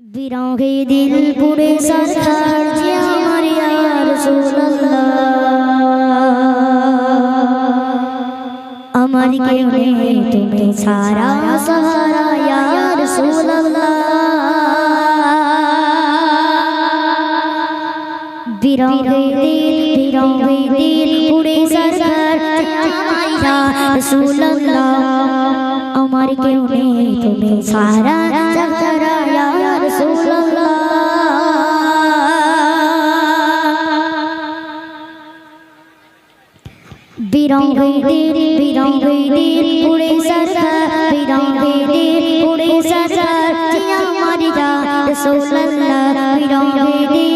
বিরঙ্গে দিল পুরে সরকার যে আমার ইয়ার আমার কেউ নেই তুমি সারা সারা ইয়ার বিরঙ্গে দিল বিরঙ্গে দিল পুরে সরকার ইয়া রাসূলুল্লাহ। আমার কেউ নেই, তুমি সারা জাহারা ইয়া রাসূলুল্লাহ। বিরঙ্গীদের বিরঙ্গীদের পুরে সরকার বিরঙ্গীদের পুরে সরকার জিয়া মারিয়া, রাসূলুল্লাহ বিরঙ্গীদের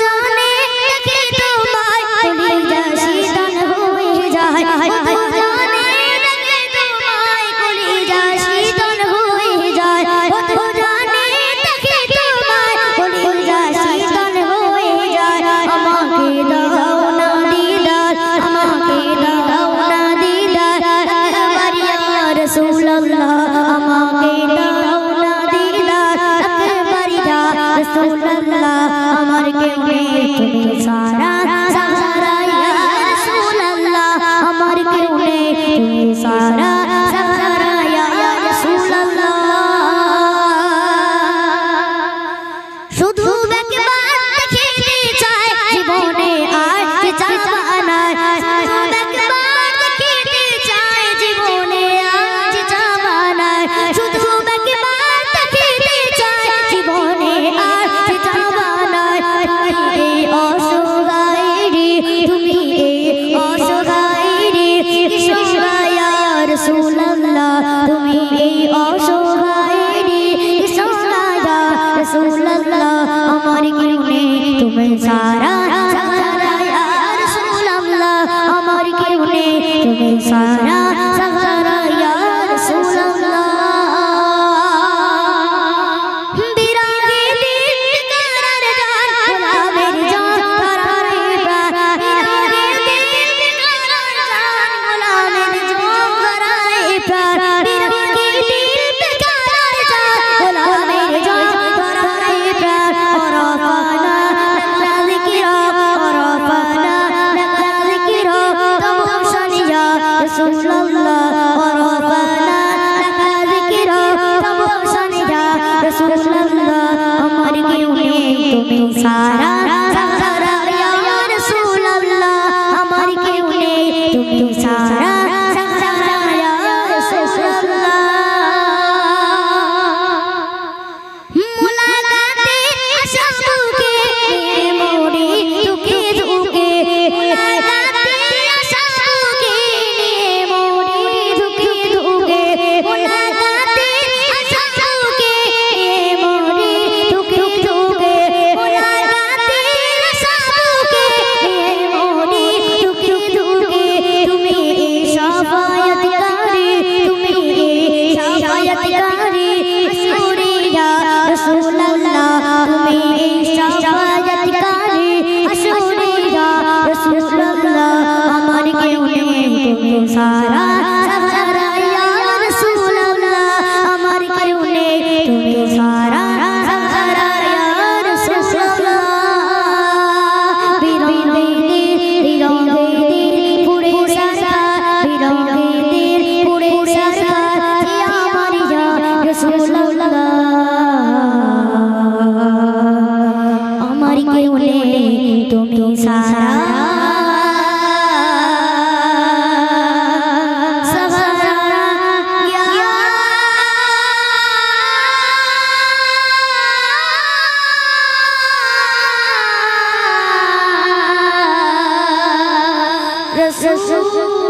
আল্লাহ আমার কেউ নেই। তুমি সারা সারা সারা আমার কেউ নেই। সারা 叔叔